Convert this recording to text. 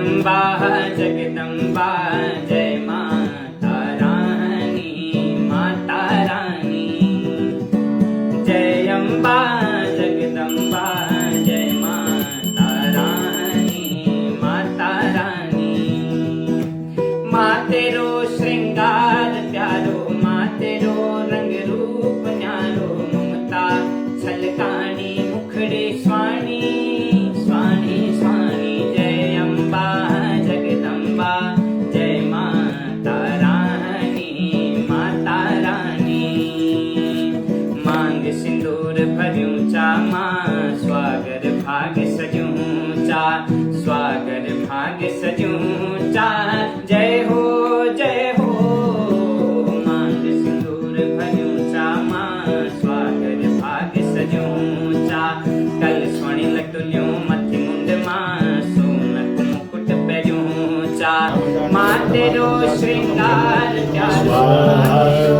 जगदम्बा जगदम्बा, जय माता रानी माता रानी। जय अम्बा, जगदम्बा, जय माता रानी माता रानी। माँ तेरो श्रृंगार प्यारो, माँ तेरो रंग रूप न्यारो, ममता छलकाणी सिंदूर भरियूं चा माँ स्वागर भाग सजूं चा स्वागर भाग सजूं चा जय हो जय हो मांग सिंदूर भरियूं चा माँ स्वागर भाग सजूं चा कल स्वणी लटुलियूं मथी मुंड माँ, सोनक मुकुट पहिरियूं चा माँ तेरो श्रृंगार प्यारो।